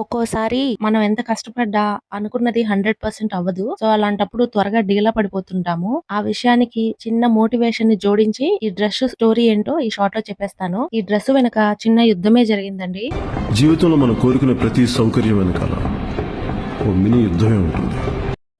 ఒక్కోసారి మనం ఎంత కష్టపడ్డా అనుకున్నది హండ్రెడ్ పర్సెంట్ అవ్వదు. సో అలాంటప్పుడు త్వరగా డీలా పడిపోతుంటాము. ఆ విషయానికి చిన్న మోటివేషన్ని జోడించి ఈ డ్రెస్ స్టోరీ ఏంటో ఈ షార్ట్లో చెప్పేస్తాను. ఈ డ్రెస్ వెనక చిన్న యుద్ధమే జరిగిందండి. జీవితంలో మనం కోరుకునే ప్రతి సౌకర్యం వెనకాల ఓ మినీ యుద్ధమే ఉంటుంది.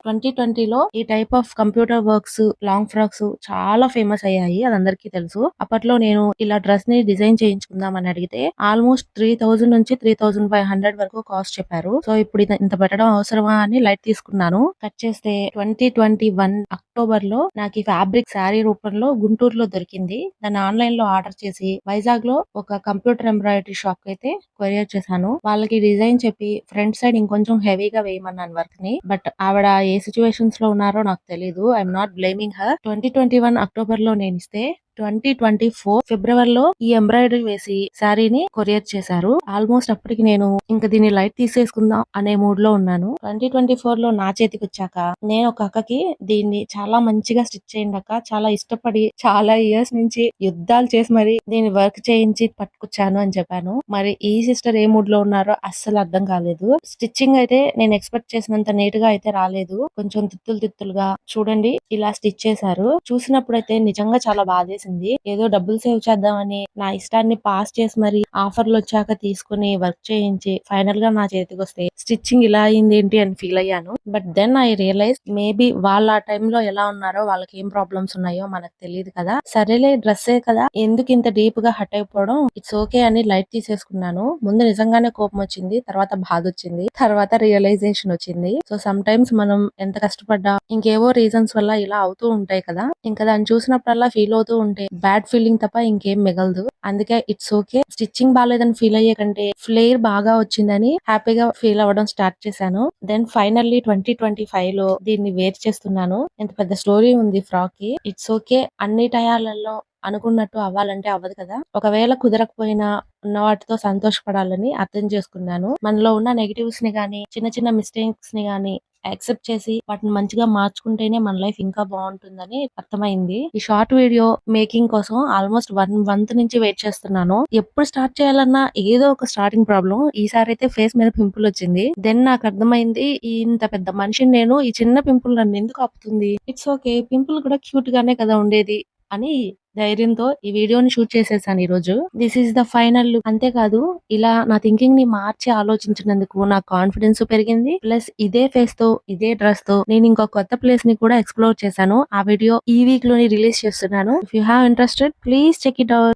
ట్వంటీ ట్వంటీలో ఈ type of computer works long frocks చాలా ఫేమస్ అయ్యాయి అది అందరికీ తెలుసు. అప్పట్లో నేను ఇలా డ్రెస్ని డిజైన్ చేయించుకుందాం అని అడిగితే ఆల్మోస్ట్ త్రీ థౌసండ్ నుంచి త్రీ థౌసండ్ ఫైవ్ హండ్రెడ్ వరకు కాస్ట్ చెప్పారు. సో ఇప్పుడు ఇది ఇంత పెట్టడం అవసరమా అని లైట్ తీసుకున్నాను. కట్ చేస్తే ట్వంటీ ట్వంటీ వన్ అక్టోబర్లో నాకు ఈ ఫ్యాబ్రిక్ శారీ రూపంలో గుంటూరులో దొరికింది. దాన్ని ఆన్లైన్లో ఆర్డర్ చేసి వైజాగ్లో ఒక కంప్యూటర్ ఎంబ్రాయిడరీ షాప్ అయితే కొరియర్ చేశాను. వాళ్ళకి డిజైన్ చెప్పి ఫ్రంట్ సైడ్ ఇంకొంచెం హెవీగా వేయమన్నాను వర్క్ని బట్ ఆవిడ ఏ సిచ్యువేషన్స్లో ఉన్నారో నాకు తెలియదు I'm not blaming her twenty twenty one అక్టోబర్లో నేను ఇస్తే ట్వంటీ ట్వంటీ ఫోర్ ఫిబ్రవరిలో ఈ ఎంబ్రాయిడరీ వేసి శారీని కొరియర్ చేశారు. ఆల్మోస్ట్ అప్పటికి నేను ఇంకా దీన్ని లైట్ తీసేసుకుందాం అనే మూడ్లో ఉన్నాను. ట్వంటీ ట్వంటీ ఫోర్లో నా చేతికి వచ్చాక నేను ఒక అక్కకి దీన్ని చాలా మంచిగా స్టిచ్ చేయండి అక్క చాలా ఇష్టపడి చాలా ఇయర్స్ నుంచి యుద్ధాలు చేసి మరి దీన్ని వర్క్ చేయించి పట్టుకొచ్చాను అని చెప్పాను. మరి ఈ సిస్టర్ ఏ మూడ్లో ఉన్నారో అస్సలు అర్థం కాలేదు. స్టిచ్చింగ్ అయితే నేను ఎక్స్పెక్ట్ చేసినంత నీట్గా అయితే రాలేదు. కొంచెం తిత్తులు తిత్తులుగా చూడండి ఇలా స్టిచ్ చేశారు. చూసినప్పుడు అయితే నిజంగా చాలా చేసింది. ఏదో డబ్బులు సేవ్ చేద్దామని నా ఇష్టాన్ని పాస్ చేసి మరి ఆఫర్లు వచ్చాక తీసుకుని వర్క్ చేయించి ఫైనల్గా నా చేతికి వస్తే స్టిచ్చింగ్ ఇలా అయింది ఏంటి అని ఫీల్ అయ్యాను. But then I realize maybe వాళ్ళ ఆ టైంలో ఎలా ఉన్నారో వాళ్ళకి ఏం ప్రాబ్లమ్స్ ఉన్నాయో మనకు తెలియదు కదా. సరేలే డ్రెస్సే కదా. ఎందుకు ఇంత డీప్గా హట్ అయిపోవడం? ఇట్స్ ఓకే అని లైట్ తీసేసుకున్నాను. ముందు నిజంగానే కోపం వచ్చింది తర్వాత బాధ వచ్చింది తర్వాత రియలైజేషన్ వచ్చింది. సో సమ్ టైమ్స్ మనం ఎంత కష్టపడ్డా ఇంకేవో రీజన్స్ వల్ల ఇలా అవుతూ ఉంటాయి కదా. ఇంకా దాన్ని చూసినప్పుడల్లా ఫీల్ అవుతూ ఉంటే బ్యాడ్ ఫీలింగ్ తప్ప ఇంకేం మిగలదు. అందుకే ఇట్స్ ఓకే స్టిచ్చింగ్ బాగాలేదని ఫీల్ అయ్యే కంటే ఫ్లేర్ బాగా వచ్చిందని హ్యాపీగా ఫీల్ అవ్వడం స్టార్ట్ చేశాను. దెన్ ఫైనల్లీ ట్వంటీ ట్వంటీ ఫైవ్లో దీన్ని వేర్ చేస్తున్నాను. ఎంత పెద్ద స్టోరీ ఉంది ఫ్రాక్కి ఇట్స్ ఓకే అన్ని టయాలలో అనుకున్నట్టు అవ్వాలంటే అవ్వదు కదా. ఒకవేళ కుదరకపోయినా ఉన్న వాటితో సంతోషపడాలని అర్థం చేసుకున్నాను. మనలో ఉన్న నెగటివ్స్ని కానీ చిన్న చిన్న మిస్టేక్స్ని కానీ యాక్సెప్ట్ చేసి వాటిని మంచిగా మార్చుకుంటేనే మన లైఫ్ ఇంకా బాగుంటుందని అర్థమైంది. ఈ షార్ట్ వీడియో మేకింగ్ కోసం ఆల్మోస్ట్ వన్ మంత్ నుంచి వెయిట్ చేస్తున్నాను. ఎప్పుడు స్టార్ట్ చేయాలన్నా ఏదో ఒక స్టార్టింగ్ ప్రాబ్లం ఈసారి అయితే ఫేస్ మీద పింపుల్ వచ్చింది. దెన్ నాకు అర్థమైంది ఇంత పెద్ద మనిషిని నేను ఈ చిన్న పింపుల్ నన్ను ఎందుకు ఆపుతుంది? ఇట్స్ ఓకే పింపుల్ కూడా క్యూట్ గానే కదా ఉండేది అని ధైర్యంతో ఈ వీడియోని షూట్ చేసేసాను ఈ రోజు this is the final look అంతేకాదు ఇలా నా థింకింగ్ని మార్చి ఆలోచించినందుకు నా కాన్ఫిడెన్స్ పెరిగింది. ప్లస్ ఇదే ఫేస్తో ఇదే డ్రెస్తో నేను ఇంకో కొత్త ప్లేస్ని కూడా ఎక్స్ప్లోర్ చేశాను. ఆ వీడియో ఈ వీక్లోని రిలీజ్ చేస్తున్నాను. If you have interested please check it out